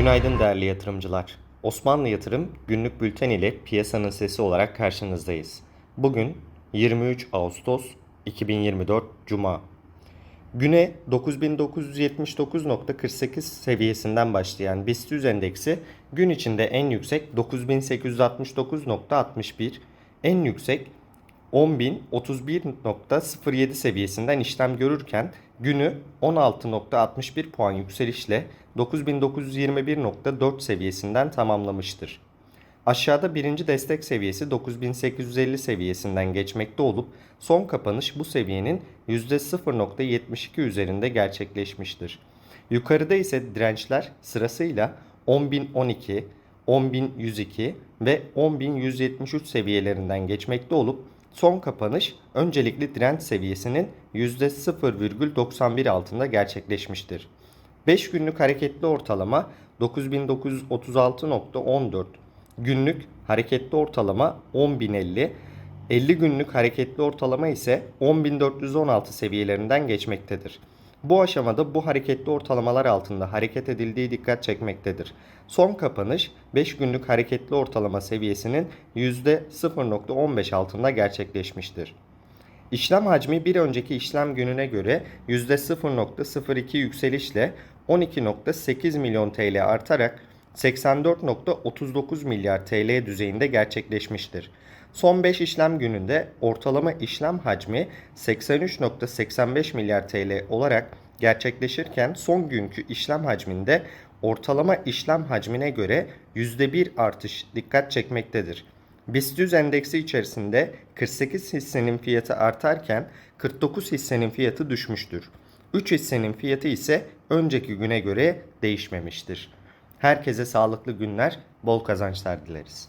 Günaydın değerli yatırımcılar. Osmanlı Yatırım günlük bülten ile piyasanın sesi olarak karşınızdayız. Bugün 23 Ağustos 2024 Cuma. Güne 9979.48 seviyesinden başlayan BIST 100 endeksi gün içinde en yüksek 9869.61, en yüksek 10.031.07 seviyesinden işlem görürken günü 16.61 puan yükselişle 9921.4 seviyesinden tamamlamıştır. Aşağıda birinci destek seviyesi 9850 seviyesinden geçmekte olup son kapanış bu seviyenin %0.72 üzerinde gerçekleşmiştir. Yukarıda ise dirençler sırasıyla 10.012, 10.102 ve 10.173 seviyelerinden geçmekte olup son kapanış öncelikli direnç seviyesinin %0,91 altında gerçekleşmiştir. 5 günlük hareketli ortalama 9936.14, günlük hareketli ortalama 10.050, 50 günlük hareketli ortalama ise 10.416 seviyelerinden geçmektedir. Bu aşamada bu hareketli ortalamalar altında hareket edildiği dikkat çekmektedir. Son kapanış 5 günlük hareketli ortalama seviyesinin %0.15 altında gerçekleşmiştir. İşlem hacmi bir önceki işlem gününe göre %0.02 yükselişle 12.8 milyon TL artarak 84.39 milyar TL düzeyinde gerçekleşmiştir. Son 5 işlem gününde ortalama işlem hacmi 83.85 milyar TL olarak gerçekleşirken son günkü işlem hacminde ortalama işlem hacmine göre %1 artış dikkat çekmektedir. BIST 100 endeksi içerisinde 48 hissenin fiyatı artarken 49 hissenin fiyatı düşmüştür. 3 hissenin fiyatı ise önceki güne göre değişmemiştir. Herkese sağlıklı günler, bol kazançlar dileriz.